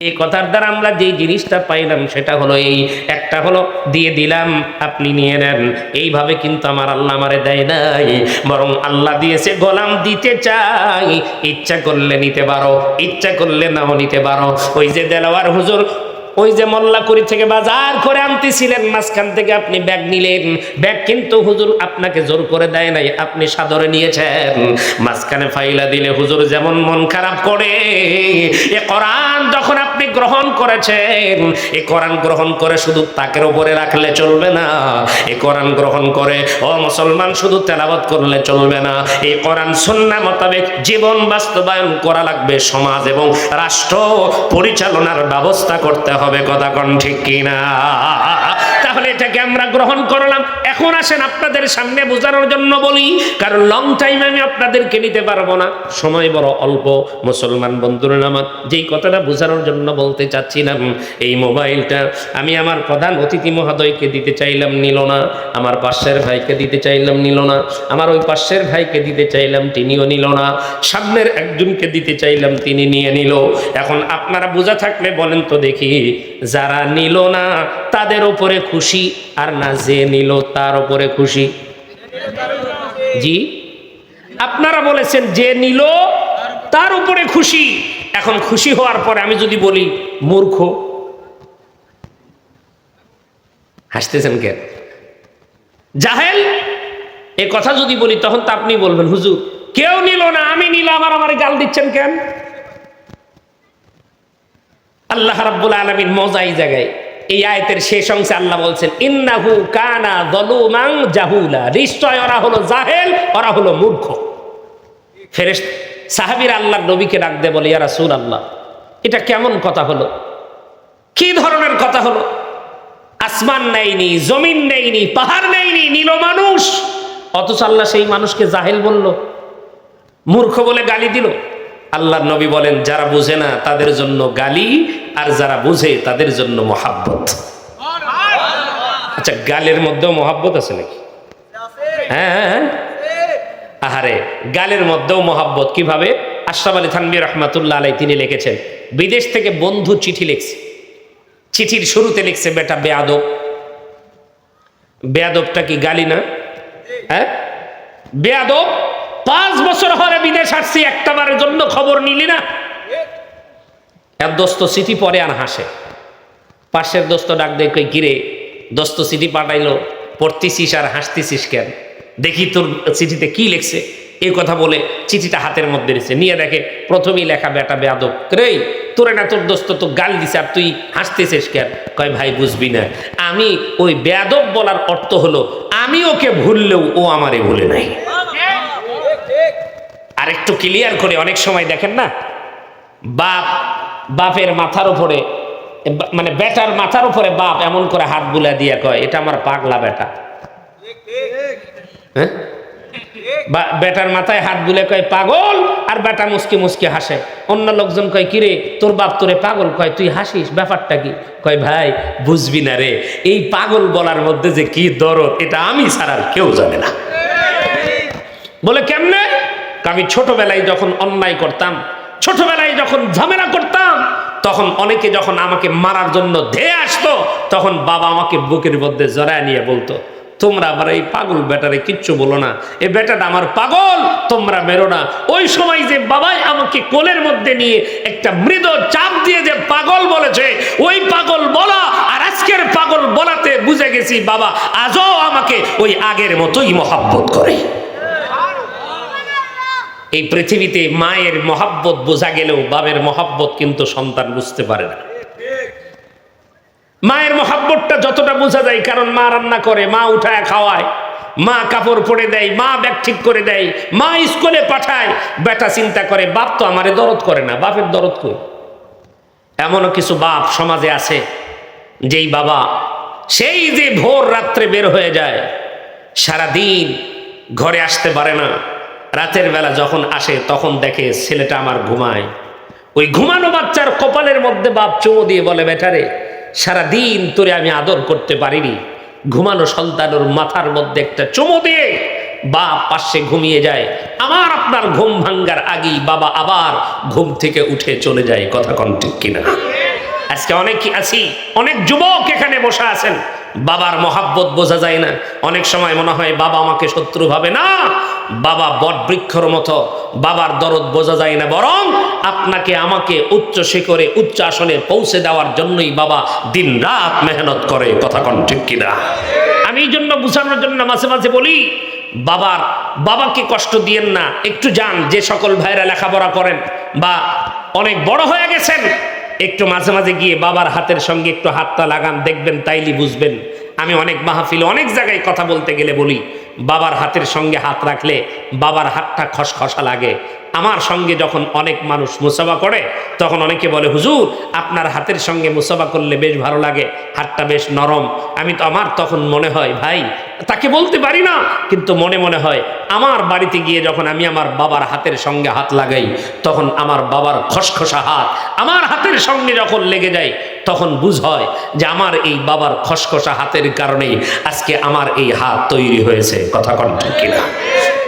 এই কথার দ্বারা আমরা যেই জিনিসটা পাইলাম সেটা হলো এই। একটা হলো, দিয়ে দিলাম, আপনি নিয়ে নেন। এইভাবে কিন্তু আমার আল্লাহ আমারে দেয় নাই। বরং আল্লাহ দিয়েছে, গোলাম দিতে চাই। ইচ্ছা করলে নিতে পারো, ইচ্ছা করলে নাও নিতে পারো। ওই যে দেলাওয়ার হুজুর ওই যে মোল্লাকুড়ি থেকে বাজার করে আনতেছিলেন, মাঝখান থেকে আপনি ব্যাগ নিলেন। ব্যাগ কিন্তু হুজুর আপনাকে জোর করে দেয় নাই, আপনি সাদরে নিয়েছেন। মাঝখানে ফাইলা দিলে হুজুর যেমন মন খারাপ করে, এ কোরআন যখন আপনি গ্রহণ করেছেন, এ কোরআন গ্রহণ করে শুধু তাকের উপরে রাখলে চলবে না, এ কোরআন গ্রহণ করে, ও মুসলমান শুধু তেলাবত করলে চলবে না এই কোরআন সুন্না মোতাবেক জীবন বাস্তবায়ন করা লাগবে সমাজ এবং রাষ্ট্র পরিচালনার ব্যবস্থা করতে হবে। কথা কোন ঠিক কিনা? তাহলে এটাকে আমরা গ্রহণ করলাম। এখন আসেন আপনাদের সামনে বোঝানোর জন্য বলি, কারণ লং টাইম আমি আপনাদেরকে নিতে পারব না। সময় বড় অল্প, মুসলমান বন্ধুরা, আমার যেই কথাটা বোঝানোর জন্য বলতে চাচ্ছিলাম, এই মোবাইলটা আমি আমার প্রধান অতিথি মহোদয়কে দিতে চাইলাম, নিল না। আমার পাশের ভাইকে দিতে চাইলাম, নিল না। আমার ওই পাশের ভাইকে দিতে চাইলাম, তিনিও নিল না। সামনের একজনকে দিতে চাইলাম, তিনি নিয়ে নিল। এখন আপনারা বোঝা থাকলে বলেন তো দেখি, যারা নিল না তাদের উপরে খুশি আর না যে নিল তার উপরে খুশি। জি? আপনারা বলেছেন যে নিল তার উপরে খুশি। এখন খুশি হওয়ার পরে আমি যদি বলি মূর্খ, হাসতেছেন কেন জাহেল, এ কথা যদি বলি তখন তো আপনি বলবেন, হুজুর, কেউ নিল না, আমি নিলাম, আর আমার গাল দিচ্ছেন কেন? আল্লাহ রাব্বুল আলামিন মজা এই জায়গায় এই আয়তের শেষ অংশে আল্লাহ বলছেন, ইন্নাহু কানা দলুমাং জাহুলা। নিশ্চয় ওরা হলো জাহেল, ওরা হলো মূর্খ। ফেরেশ সাহাবীর আল্লাহর নবীকে ডাক দে বলে, ইয়া রাসূল আল্লাহ এটা কেমন কথা হলো? কি ধরনের কথা হলো? আসমান নেয়নি, জমিন নেয়নি, পাহাড় নেয়নি, নীল মানুষ। অথচ আল্লাহ সেই মানুষকে জাহেল বলল, মূর্খ বলে গালি দিল। আল্লাহর নবী বলেন, যারা বুঝে না তাদের জন্য গালি আর যারা বুঝে তাদের জন্য মহাব্বত। আচ্ছা গালের মধ্যেও মহাব্বত আছে নাকি? হ্যাঁ হ্যাঁ, হ্যাঁ। আহারে গালের মধ্যেও মহাব্বত। কীভাবে? আশরাফ আলী থানবী রহমাতুল্লাহ আলাই তিনি লিখেছেন বিদেশ থেকে বন্ধু চিঠি লিখছে। চিঠির শুরুতে লিখছে বেটা বেয়াদব। বেয়াদবটা কি গালি না? হ্যাঁ? বেয়াদব পাঁচ বছর হলে বিদেশ আসছি একটা বারের জন্য খবর নিলি না? এক দোস্ত চিঠি পরে আর হাসে। পাশের দোস্ত ডাক দেয় গিরে দোস্ত চিঠি পাঠাইলো, পড়তেছিস আর হাসতেছিস কেন? দেখি তোর চিঠিতে কি লিখছে। এই কথা বলে চিঠিটা হাতের মধ্যে দিছে নিয়ে দেখে প্রথমেই লেখা, বেটা বেয়াদব রে তোরে না তোর দোস্ত তো গাল দিছে আর তুই হাসতেছিস কেন? কয়, ভাই, বুঝবি না। আমি ওই বেয়াদব বলার অর্থ হলো, আমি ওকে ভুললেও ও আমারে ভুলে নাই। আর একটু ক্লিয়ার করে, অনেক সময় দেখেন না? বাপ বাপের মাথার উপরে মানে বেটার মাথার উপরে বাপ এমন করে হাত বুলা দিয়া কয়, এটা আমার পাগলা বেটা। হ্যাঁ? বেটার মাথায় হাত বুলে কয়, পাগল! আর বেটা মুসকি মুসকি হাসে। অন্য লোকজন কয়, কিরে, তোর বাপ তোরে পাগল? কয়, তুই হাসিস? ব্যাপারটা কি? কয়, ভাই, বুঝবি না রে, এই পাগল বলার মধ্যে যে কি দরদ, এটা আমি ছাড়া আর কেউ জানে না। বলে, কেমনে? আমি ছোটবেলায় যখন অন্যায় করতাম ছোটবেলায় যখন ঝামেলা করতাম, তখন অনেকে যখন আমাকে মারার জন্য ধেয়ে আসতো, তখন বাবা আমাকে বুকের মধ্যে জড়ায় নিয়ে বলতো, তোমরা আবার এই পাগল বেটারে কিচ্ছু বলো না। এ বেটাটা আমার পাগল, তোমরা মেরো না। ওই সময় যে বাবাই আমাকে কোলের মধ্যে নিয়ে একটা মৃদ চাপ দিয়ে যে পাগল বলেছে, ওই পাগল বলা আর আজকের পাগল বলাতে বুঝে গেছি, বাবা, আজও আমাকে ওই আগের মতোই মহাব্বত করে। এই পৃথিবীতে মায়ের মহাব্বত বোঝা গেলেও বাবের মহাব্বত কিন্তু সন্তান বুঝতে পারে না। মায়ের মহাব্বতটা যতটা বোঝা যায়, কারণ মা রান্না করে, মা উঠায় খাওয়ায়, মা কাপড় পরে দেয়, মা ব্যাগ ঠিক করে দেয়, মা স্কুলে পাঠায়, বেটা চিন্তা করে, বাপ তো আমারে দরদ করে না, বাপের দরদ কই? এমনও কিছু বাপ সমাজে আছে, যেই বাবা সেই যে ভোর রাত্রে বের হয়ে যায়, সারাদিন ঘরে আসতে পারে না। রাতের বেলা যখন আসে, তখন দেখে ছেলেটা আমার ঘুমায়। ওই ঘুমানো বাচ্চার কপালের মধ্যে বাপ চুমো দিয়ে বলে বেটারে সারাদিন তোরে আমি আদর করতে পারিনি। ঘুমানো সন্তানের মাথার মধ্যে একটা চুমো দিয়ে বাপ পাশে ঘুমিয়ে যায়। আমার আপনার ঘুম ভাঙ্গার আগেই বাবা আবার ঘুম থেকে উঠে চলে যায়। কথা কন ঠিক কিনা? আজকে অনেক আছি, অনেক যুবক এখানে বসে আছেন। বাবার মহাব্বত বোঝা যায় না। অনেক সময় মনে হয় বাবা আমাকে শত্রু ভাবে না। বাবা বট বৃক্ষর মতো, বাবার দরদ বোঝা যায় না। বরং আপনাকে আমাকে উচ্চ শিখরে, উচ্চ আসনে পৌঁছে দেওয়ার জন্যই বাবা দিন রাত মেহনত করে। কথা কন ঠিক কিনা? আমি এই জন্য বুঝানোর জন্য মাঝে মাঝে বলি, বাবার, বাবাকে কষ্ট দিয়েন না। একটু যান, যে সকল ভাইরা লেখাপড়া করেন বা অনেক বড় হয়ে গেছেন একটু মাঝে মাঝে গিয়ে বাবার হাতের সঙ্গে একটু হাতটা লাগান, দেখবেন তাইলি বুঝবেন। আমি অনেক মাহফিল অনেক জায়গায় কথা বলতে গেলে বলি, বাবার হাতের সঙ্গে হাত রাখলে বাবার হাতটা খসখসা লাগে। আমার সঙ্গে যখন অনেক মানুষ মুসাফা করে, তখন অনেকে বলে, হুজুর, আপনার হাতের সঙ্গে মুসাফা করলে বেশ ভালো লাগে, হাতটা বেশ নরম। আমি তো, আমার তখন মনে হয়, ভাই, তাকে বলতে পারি না। কিন্তু মনে মনে হয়, আমার বাড়িতে গিয়ে যখন আমি আমার বাবার হাতের সঙ্গে হাত লাগাই, তখন আমার বাবার খসখসা হাত আমার হাতের সঙ্গে যখন লেগে যায়, তখন বুঝ হয় যে আমার এই বাবার খসখসা হাতের কারণেই আজকে আমার এই হাত তৈরি হয়েছে। কথা কন ঠিক কিনা?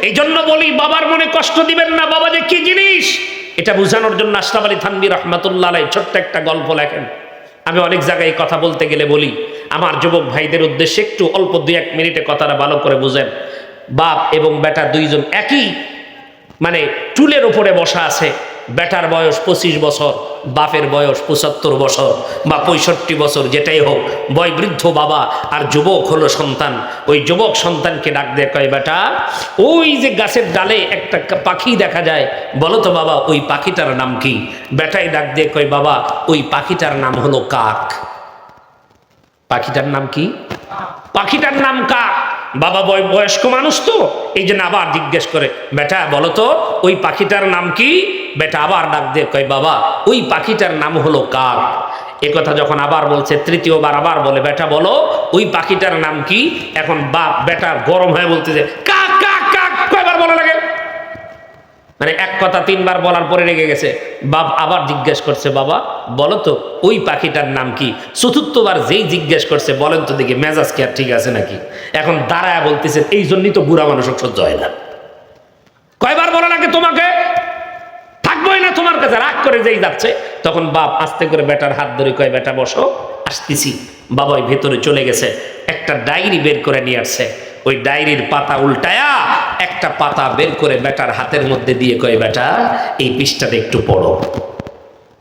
এই জন্য বলি, বাবার মনে কষ্ট দিবেন না। বাবা যে কি জিনিস? এটা বোঝানোর জন্য আশরাফ আলী থানবি রহমাতুল্লাহ ছোট্ট একটা গল্প লেখেন। আমি অনেক জায়গায় কথা বলতে গেলে বলি, আমার যুবক ভাইদের উদ্দেশ্যে একটু অল্প দুই এক মিনিটে কথাটা ভালো করে বুঝেন। বাপ এবং বেটা দুইজন একই মানে চুলের উপরে বসা আছে। বেটার বয়স পঁচিশ বছর, বাপের বয়স পঁচাত্তর বছর বা পঁয়ষট্টি বছর, যেটাই হোক বয় বৃদ্ধ বাবা আর যুবক হলো সন্তান। ওই যুবক সন্তানকে ডাক দেয় কয়, বেটা, ওই যে গাছের ডালে একটা পাখি দেখা যায়, বলো তো বাবা, ওই পাখিটার নাম কি? বেটাই ডাক দিয়ে কয়, বাবা, ওই পাখিটার নাম হলো কাক। পাখিটার নাম কি? পাখিটার নাম কাক। বাবা বয় বয়স্ক মানুষ তো, এই জন্য আবার জিজ্ঞেস করে, বেটা, বলো তো, ওই পাখিটার নাম কি? বেটা আবার ডাক দিয়ে কয়, বাবা, ওই পাখিটার নাম হলো কাক। এ কথা যখন আবার বলছে, তৃতীয়বার আবার বলে, বেটা, বলো, ওই পাখিটার নাম কি? এখন বাপ, বেটা গরম হয়ে বলতেছে, কাক কয়বার বলা লাগে মানে এক কথা তিনবার বলার পরে রেগে গেছে। বাপ আবার জিজ্ঞেস করছে, বাবা, বলো তো, ওই পাখিটার নাম কি? চতুর্থবার যেই জিজ্ঞেস করছে, বলেন তো দেখি, মেজাজ কি আর ঠিক আছে নাকি? এখন দাঁড়ায় বলতেছে, এই জন্যই তো বুড়া মানুষ সহ্য হয় না। কয়বার বলা নাকি তোমাকে? থাকবোই না তোমার কাছে, রাগ করে যেই যাচ্ছে। তখন বাপ আস্তে করে বেটার হাত ধরে কয়, বেটা, বসো, আসতেছি। বাবা ওই ভেতরে চলে গেছে, একটা ডায়েরি বের করে নিয়ে আসছে। ওই ডায়েরির পাতা উল্টায়া একটা পাতা বের করে বেটার হাতের মধ্যে দিয়ে কয়, বেটা, এই পৃষ্ঠাটা একটু পড়ো।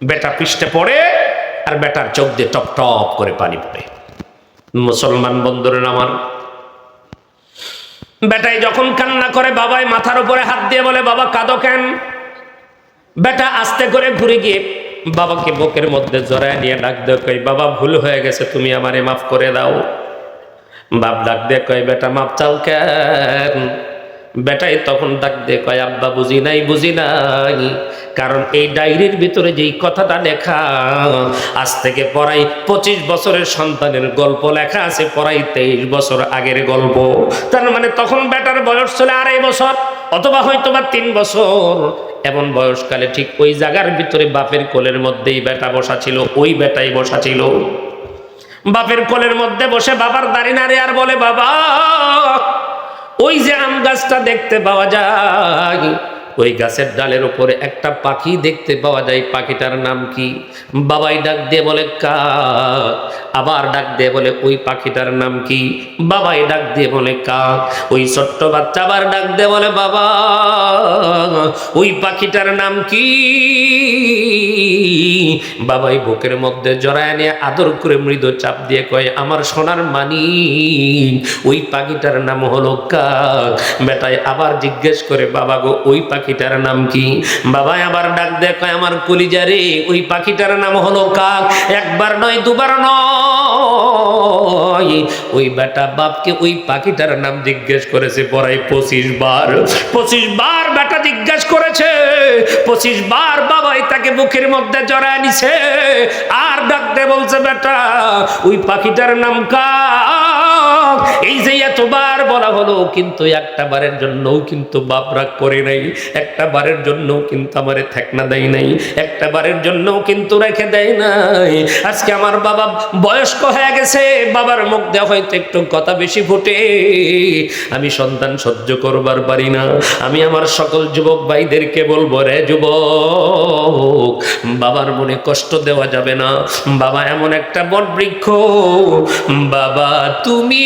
বেটা পৃষ্ঠে পড়ে আর বেটার চোখ দিয়ে টপ টপ করে পানি পড়ে। মুসলমান বন্ধুরের আমার, বেটাই যখন কান্না করে, বাবাই মাথার উপরে হাত দিয়ে বলে, বাবা, কাঁদো কেন? বেটা আস্তে করে ঘুরে গিয়ে বাবাকে বুকের মধ্যে জড়ায় নিয়ে ডাক দিয়ে কই বাবা, ভুল হয়ে গেছে, তুমি আমারে মাফ করে দাও। বাপ ডাক দিয়ে কয়, বেটা, মাপ চাও কেন? বেটাই তখন ডাক দিয়ে কয়, আব্বা, বুঝি নাই বুঝি নাই। কারণ এই ডায়েরির ভিতরে যেই কথাটা লেখা, আজ থেকে পড়াই পঁচিশ বছরের সন্তানের গল্প লেখা আছে, পড়াই তেইশ বছর আগের গল্প। তার মানে তখন বেটার বয়স ছিল আড়াই বছর, অথবা হয়তো বা তিন বছর। এমন বয়সকালে ঠিক ওই জায়গার ভিতরে বাপের কোলের মধ্যেই বেটা বসা ছিল, ওই বেটাই বসা ছিল। বাপের কোলের মধ্যে বসে বাবার দাড়ি নাড়ে আর বলে, বাবা ওই যে আম গাছটা দেখতে পাওয়া যায় ওই গাছের ডালের উপরে একটা পাখি দেখতে পাওয়া যায়। পাখিটার নাম কি? বাবাই ডাক দিয়ে বলে কাক আবার ডাক দিয়ে বলে, ওই পাখিটার নাম কি? বাবাই ডাক দিয়ে বলে কাক ওই ছোট্ট বাচ্চা আবার ডাক দিয়ে বলে, বাবা, ওই পাখিটার নাম কি? বাবাই বুকের মধ্যে জড়ায় নিয়ে আদর করে মৃদু চাপ দিয়ে কয়, আমার সোনার মানি, ওই পাখিটার নাম হলো কাক বেটায় আবার জিজ্ঞেস করে, বাবা গো, ওই পাখিটার নাম কি? বাবাই আবার ডাক কয়, আমার কলিজারে ওই পাখিটার নাম হলো কাক। একবার নয়, দুবার নয়। ওই বেটা বাপকে ওই পাখিটার নাম জিজ্ঞেস করেছে পড়াই পঁচিশ বার। পঁচিশ বার বেটা জিজ্ঞেস করেছে, পঁচিশ বার বাবাই তাকে বুকের মধ্যে জড়ায় নিছে। আর ডাকতে বলছে, বেটা, ওই পাখিটার নাম কাক। এই যে এতবার বলা হলো, কিন্তু একটা বারের জন্যও কিন্তু বাপ রাগ করে নাই, একটা বারের জন্যও কিন্তু আমারে থেকনা দেয় নাই, একটা বারের জন্যও কিন্তু রেখে দেয় নাই। আজকে আমার বাবা বয়স্ক হয়ে গেছে, বাবার মুখ দেওয়া হয়তো একটু কথা বেশি ফুটে। আমি সন্তান সহ্য করবার পারি না। আমি আমার সকল যুবক ভাইদেরকে বলব, রে যুবক, বাবার মনে কষ্ট দেওয়া যাবে না। বাবা এমন একটা বট বৃক্ষ বাবা, তুমি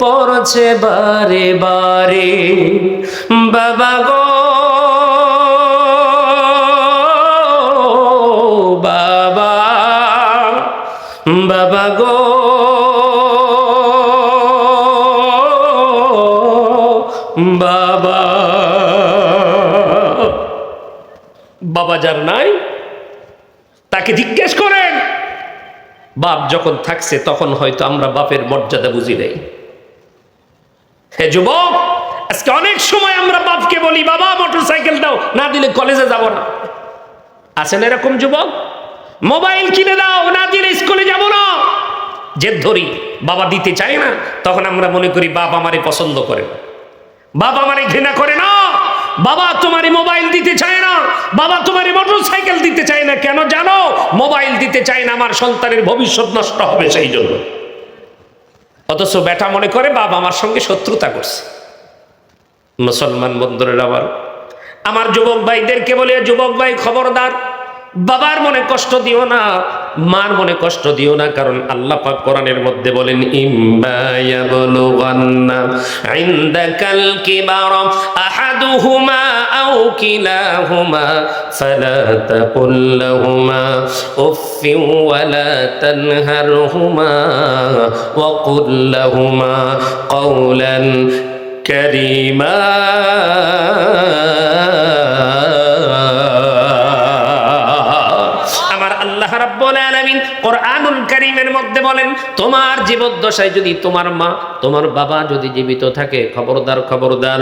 পড়ছে বারে বারে। বাবা গো, বাবা বাবা গো। বাবা। বাবা যার নাই, তাকে জিজ্ঞেস করেন। বাপ যখন থাকছে, তখন হয়তো আমরা বাপের মর্যাদা বুঝি নেই। হে যুবক, আজকে অনেক সময় আমরা বাপকে বলি, বাবা মোটর সাইকেল দাও, না দিলে কলেজে যাব না। আছেন এরকম যুবক? মোবাইল কিনে দাও, না দিলে স্কুলে যাব না। জেদ ধরি, বাবা দিতে চায় না, তখন আমরা মনে করি, বাপ আমারে পছন্দ করে বাবা আমারে ঘৃণা করে না। বাবা তোমার মোবাইল দিতে চায় না। বাবা তোমার মোটর সাইকেল দিতে চায় না। কেন জানো? মোবাইল দিতে চায় না, আমার সন্তানের ভবিষ্যৎ নষ্ট হবে সেই জন্য অথচ বেটা মনে করে বাবা আমার সঙ্গে শত্রুতা করছে। মুসলমান বন্ধুরের আবার, আমার যুবক ভাইদেরকে বলে যুবক ভাই, খবরদার, বাবার মনে কষ্ট দিও না মার মনে কষ্ট দিও না কারণ আল্লাহ পাক কোরআনের মধ্যে বলেন ইম্মা ইয়াবলুগান্না ইনদাকাল কিবার আহাদুহুমা আও কিলাহুমা ফালা তাকুল লাহুমা উফফিন ওয়ালা তানহারহুমা ওয়া কুল লাহুমা قولا كريما আমার আল্লাহ মধ্যে বলেন, তোমার জীবদ্দশায় যদি তোমার মা, তোমার বাবা যদি জীবিত থাকে, খবরদার খবরদার,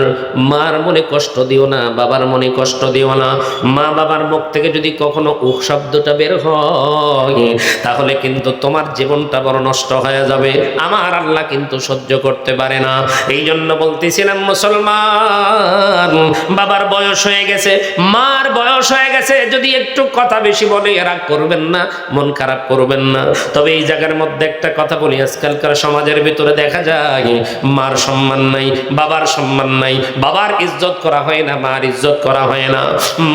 মার মনে কষ্ট দিও না, বাবার মনে কষ্ট দিও না, মা বাবার মুখ থেকে যদি কখনো শব্দটা বের হয়, তাহলে কিন্তু তোমার জীবনটা বড় নষ্ট হয়ে যাবে। আমার আল্লাহ কিন্তু সহ্য করতে পারে না। এই জন্য বলতেছিলাম, মুসলমান, বাবার বয়স হয়ে গেছে, মার বয়স হয়ে গেছে, যদি একটু কথা বেশি বলে রাগ করবেন না। মন খারাপ করবেন না। তবে এই জায়গার মধ্যে একটা কথা বলি, আজকালকার সমাজের ভিতরে দেখা যায়, মার সম্মান নাই, বাবার সম্মান নাই, বাবার ইজ্জত করা হয় না, মার ইজ্জত করা হয় না,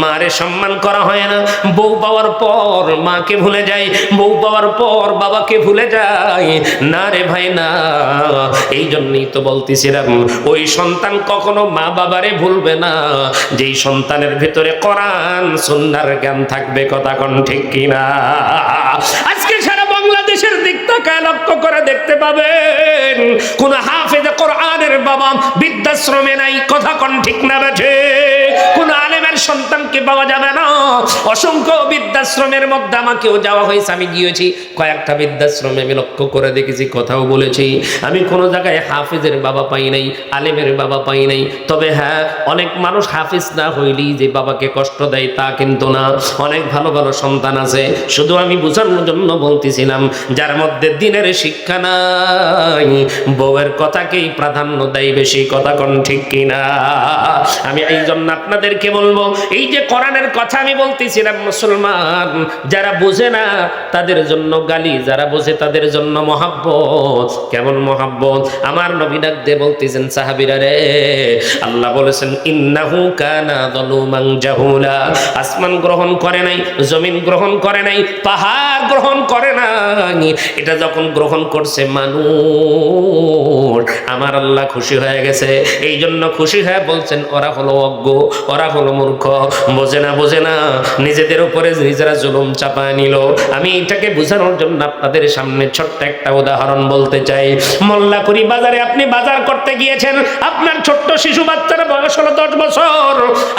মারে সম্মান করা হয় না। বউ পাওয়ার পর মাকে ভুলে যায়, বউ পাওয়ার পর বাবাকে ভুলে যায়। না রে ভাই, না, এই জন্যই তো বলতেছিলাম, ওই সন্তান কখনো মা বাবারে ভুলবে না। যেই সন্তানের ভিতরে কোরআন, সুন্নার জ্ঞান থাকবে, কথা কোন ঠিক কিনা? আজকে সারা বাংলাদেশের দিক তাকায় লক্ষ্য করে দেখতে পাবেন। কোন হাফেজে কোরআনের বাবা বৃদ্ধাশ্রমে নাই, কথা কোন ঠিক না বেঠে। কোন আলেমের সন্তানকে পাওয়া যাবে না। অসংখ্য বৃদ্ধাশ্রমের মধ্যে আমাকেও যাওয়া হয়েছে, আমি গিয়েছি, কয়েকটা বৃদ্ধাশ্রমে আমি লক্ষ্য করে দেখেছি, কথাও বলেছি। আমি কোনো জায়গায় হাফিজের বাবা পাই নাই, আলেমের বাবা পাই নাই। তবে হ্যাঁ অনেক মানুষ হাফিজ না হইলেই যে বাবাকে কষ্ট দেয় তা কিন্তু না। অনেক ভালো ভালো সন্তান আছে। শুধু আমি বোঝানোর জন্য বলতেছিলাম, যার মধ্যে দিনের শিক্ষা নাই, বউয়ের কথাকেই প্রাধান্য দেয় বেশি, কথা কোন ঠিক কিনা? আমি এই জন্য আপনাদেরকে বলব এই যে কোরআনের কথা আমি বলতেছিলাম, মুসলমান যারা বোঝে না, তাদের জন্য গালি, যারা বোঝে তাদের জন্য মহাব্বত। কেমন মহাব্বত? আমার নবী ডাক দিয়ে বলতেছেন, সাহাবিরা রে, আল্লাহ বলেছেন, ইন্নাহু কানা জাহুলা। আসমান গ্রহণ করে নাই, জমিন গ্রহণ করে নাই, পাহাড় গ্রহণ করে নাই। এটা যখন গ্রহণ করছে মানুষ, আমার আল্লাহ খুশি হয়ে গেছে। এই জন্য খুশি হয়ে বলছেন, ওরা হলো অজ্ঞ, ওরা হলো মূর্খ। বোঝে না বোঝে না। নিজেদের উপরে নিজেরা জুলুম চাপায় নিল। আমি এটাকে বোঝানোর জন্য আপনাদের সামনে ছোট্ট একটা উদাহরণ বলতে চাই। মোল্লাকুড়ি বাজারে আপনি বাজার করতে গিয়েছেন, আপনার ছোট্ট শিশু বাচ্চার বয়স হলো দশ বছর।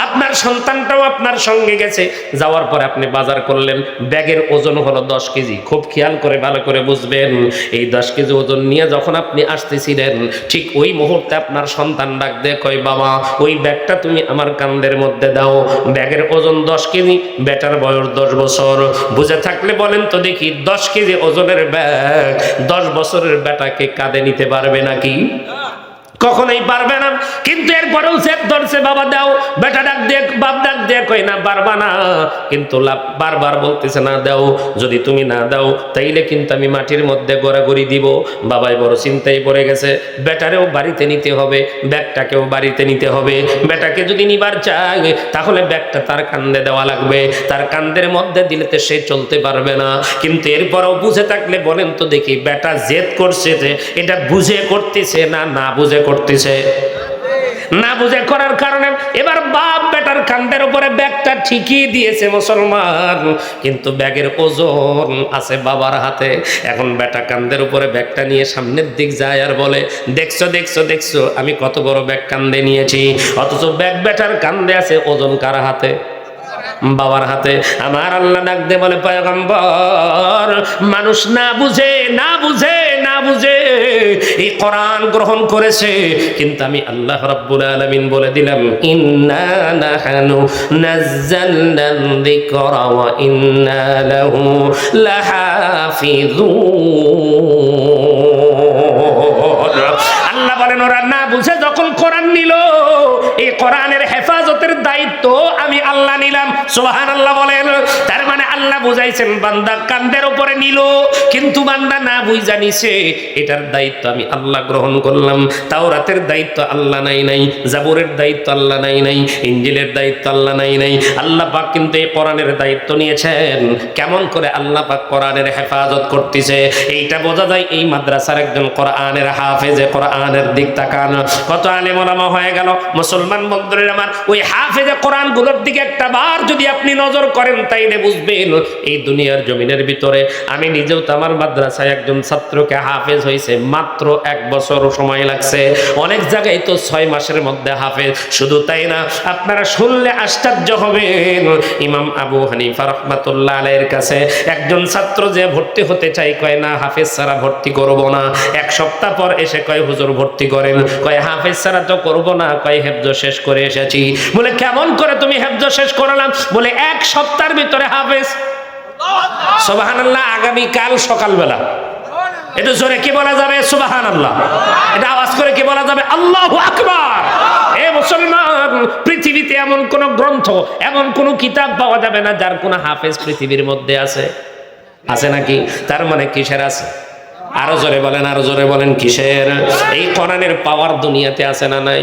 আপনার সন্তানটাও আপনার সঙ্গে গেছে। যাওয়ার পরে আপনি বাজার করলেন, ব্যাগের ওজন হলো দশ কেজি। খুব খেয়াল করে, ভালো করে বুঝবেন। এই দশ কেজি ওজন নিয়ে যখন আপনি আসতেছিলেন, ঠিক ওই মুহূর্তে আপনার সন্তান ডাক কয় বাবা, ওই ব্যাগটা তুমি আমার কান্দের মধ্যে দাও। ব্যাগের ওজন দশ কেজি, বেটার বয়স দশ বছর। বুঝে থাকলে বলেন তো দেখি, দশ কেজি ওজনের ব্যাগ, দশ বছরের বেটাকে কাঁধে নিতে পারবে নাকি? কখনোই পারবে না। কিন্তু এরপরেও সে ধরছে, বাবা দাও, বেটা ডাক দিয়ে, বাপ ডাক দিয়ে কই না, পারবা না। কিন্তু বারবার বলতেছে, না, দাও, যদি তুমি না দাও, তাইলে কিন্তু আমি মাটির মধ্যে গড়াগড়ি দিব। বাবাই বড় চিন্তায় পড়ে গেছে, বেটারেও বাড়িতে নিতে হবে, ব্যাগটাকেও বাড়িতে নিতে হবে। বেটাকে যদি নিবার চায়, তাহলে ব্যাগটা তার কান্দে দেওয়া লাগবে। তার কান্দের মধ্যে দিলে তো সে চলতে পারবে না। কিন্তু এরপরও বুঝে থাকলে বলেন তো দেখি, বেটা জেদ করছে যে, এটা বুঝে করতেছে না না বুঝে করতেছে। না বুঝে করার কারণে এবার বাপ বেটার কান্দের উপরে ব্যাগটা ঠিকই দিয়েছে মুসলমান। কিন্তু ব্যাগের ওজন আছে বাবার হাতে। এখন বেটা কান্দের উপরে ব্যাগটা নিয়ে সামনের দিক যায় আর বলে, দেখছ দেখছ দেখছ, আমি কত বড় ব্যাগ কান্দে নিয়েছি। অথচ ব্যাগ বেটার কান্দে আছে, ওজন কার হাতে? বাবার হাতে। আমার আল্লাহ ডাক দে বলে, পয়গম্বর, মানুষ না বুঝে না বুঝে না বুঝে। এই কোরআন গ্রহণ করেছে। কিন্তু আমি আল্লাহ রাব্বুল আলামিন বলে দিলাম, ইন্না নাহানু নাযালনা যিকরা ওয়া ইন্না লাহু লাহাফিজুন আল্লাহ বলেন, ওরা না বুঝে যখন কোরআন নিল, এই কোরআনের হেফাজতের দায়িত্ব মানে কেমন করে আল্লাহ কোরআনের হেফাজত করতেছে, এইটা বোঝা যায় এই মাদ্রাসার একজন কোরআনের হাফেজে কোরআনের দিক তাকান। কত আলেম ওলামা হয়ে গেল। মুসলমান বন্ধুদের আমার, ওই হাফেজে কোরআনগুলোর দিকে একটা বার যদি আপনি নজর করেন তাইলে বুঝবেন এই দুনিয়ার জমিনের ভিতরে। আমি নিজেও তো আমার মাদ্রাসায় একজন ছাত্রকে হাফেজ হয়েছে মাত্র এক বছর সময় লাগছে। অনেক জায়গায় তো ছয় মাসের মধ্যে হাফেজ, শুধু তাই না, আপনারা শুনলে আশ্চর্য হবেন। ইমাম আবু হানিফা রহমাতুল্লাহ আলাইয়ের কাছে একজন ছাত্র যে ভর্তি হতে চাই কয়, না, হাফেজ ছাড়া ভর্তি করব না। এক সপ্তাহ পর এসে কয়, হুজুর ভর্তি করেন। কয়, হাফেজ ছাড়া তো করব না। কয়, হেফজ শেষ করে এসেছি। বলে, কেমন করে তুমি হেফজ শেষ করালাম? বলে, এক সপ্তাহের ভিতরে হাফেজ। সোবাহানাল্লাহ আগামী কাল সকালবেলা। এটা জোরে কি বলা যাবে? সুবাহান আল্লাহ এটা আওয়াজ করে কি বলা যাবে? আল্লাহ আকবার। এ মুসলমান, পৃথিবীতে এমন কোন গ্রন্থ, এমন কোন কিতাব পাওয়া যাবে না যার কোন হাফেজ পৃথিবীর মধ্যে আছে? আছে নাকি? তার মানে কিসের আছে? আরও জোরে বলেন, আরও জোরে বলেন, কিসের? এই কোরআনের পাওয়ার দুনিয়াতে আছে না নাই?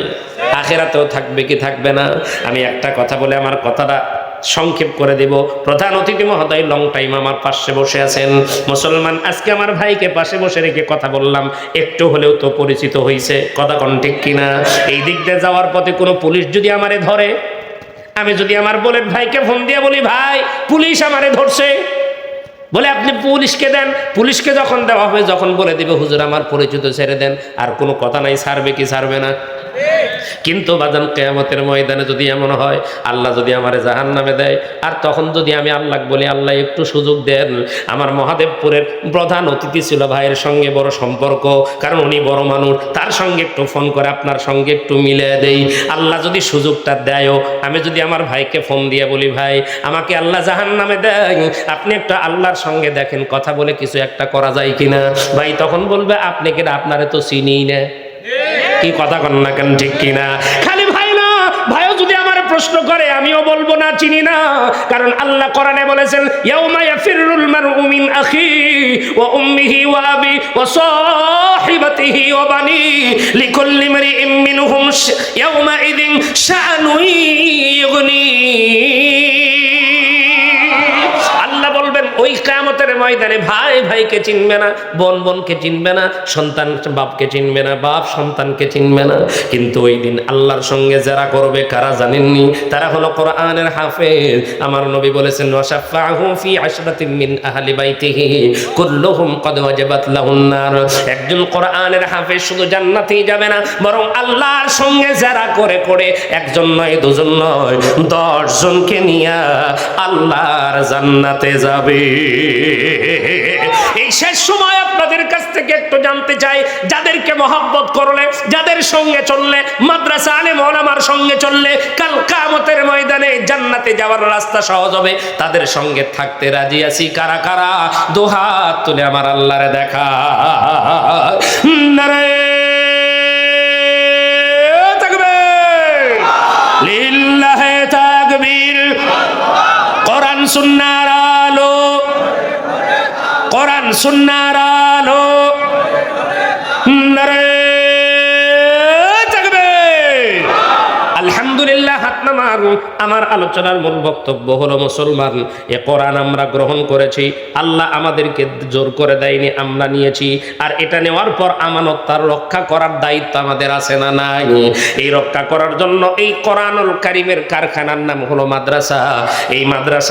আখেরাতেও থাকবে কি থাকবে না? আমি একটা কথা বলে আমার কথাটা সংক্ষেপ করে দেব। প্রধান অতিথি মহোদয় লং টাইম আমার পাশে বসে আছেন। মুসলমান, আজকে আমার ভাইকে পাশে বসে রেখে কথা বললাম। একটু হলেও তো পরিচিত হয়েছে কথা কোন ঠিক কিনা? এই দিক দিয়ে যাওয়ার পথে কোনো পুলিশ যদি আমারে ধরে? আমি যদি আমার বলেন ভাইকে ফোন দিয়ে বলি, ভাই, পুলিশ আমারে ধরছে। বলে, আপনি পুলিশকে দেন। পুলিশকে যখন দেওয়া হবে, যখন বলে দিবে, হুজুর, আমার পরিচিত ছেড়ে দেন। আর কোনো কথা নাই, ছাড়বে কি ছাড়বে না? কিন্তু বাজান কেয়ামতের ময়দানে যদি এমন হয়, আল্লাহ যদি আমারে জাহান নামে দেয়, আর তখন যদি আমি আল্লাহ বলি, আল্লাহ একটু সুযোগ দেন। আমার মহাদেবপুরের প্রধান অতিথি ছিল ভাইয়ের সঙ্গে বড় সম্পর্ক, কারণ উনি বড় মানুষ। তার সঙ্গে একটু ফোন করে আপনার সঙ্গে একটু মিলে দেই। আল্লাহ যদি সুযোগটা দেয়ও, আমি যদি আমার ভাইকে ফোন দিয়ে বলি, ভাই, আমাকে আল্লাহ জাহান নামে দেয় আপনি একটু আল্লাহর সঙ্গে দেখেন, কথা বলে কিছু একটা করা যায় কিনা? ভাই তখন বলবে, আপনি কিনা আপনারে তো চিনিই না? কি কথা কন না কেন, ঠিক কিনা? খালি ভাই না, ভাইও যদি আমার প্রশ্ন করে, আমিও বলব না, চিনি না। কারণ আল্লাহ কোরআনে বলেছেন, ইয়াউমা ইয়াফিরুল মারউ মিন আখি ওয়া উম্মিহি ওয়া আবি ওয়া সাহিবাতিহি ওয়া বানি লিকুল্লি মারইম মিনহুম ইয়াউমা ইদিন শাআনু ইগনি। ওই কামতের ময়দানে ভাই ভাইকে চিনবে না, বোন বোনকে চিনবে না, সন্তান বাপকে চিনবে না, বাপ সন্তানকে চিনবে না। কিন্তু ওই দিন আল্লাহর সঙ্গে যারা করবে, কারা জানেননি? তারা হলো কোরআনের হাফেজ। আমার নবী বলেছেন একজন কোরআনের হাফেজ শুধু জান্নাতেই যাবে না, বরং আল্লাহর সঙ্গে যারা করে করে, একজন নয়, দুজন নয়, দশজনকে নিয়ে আল্লাহর জান্নাতে যাবে। এই শেষ সময় আপনাদের কাছ থেকে একটু জানতে চাই, যাদেরকে মহব্বত করলে, যাদের সঙ্গে চললে, মাদ্রাসা আলে মৌলামার সঙ্গে চললে, কাল কামতের ময়দানে জান্নাতে যাওয়ার রাস্তা সহজ হবে। তাদের সঙ্গে থাকতে রাজি আছি। কারা কারা? দুহাত তুলে আমার আল্লাহরে দেখা। লিল্লাহে তাকবীর। কোরআন আলো আলো। আমার আলোচনার মূল বক্তব্য হলো মুসলমান, এ কোরআন আমরা গ্রহণ করেছি, আল্লাহ আমাদেরকে জোর করে দেয়নি, আমরা নিয়েছি, আর এটা নেওয়ার পর আমানত তার রক্ষা করার দায়িত্ব আমাদের আছে না নাই? এই রক্ষা করার জন্য এই কোরআনুল কারিমের কারখানার নাম হলো মাদ্রাসা। এই মাদ্রাসা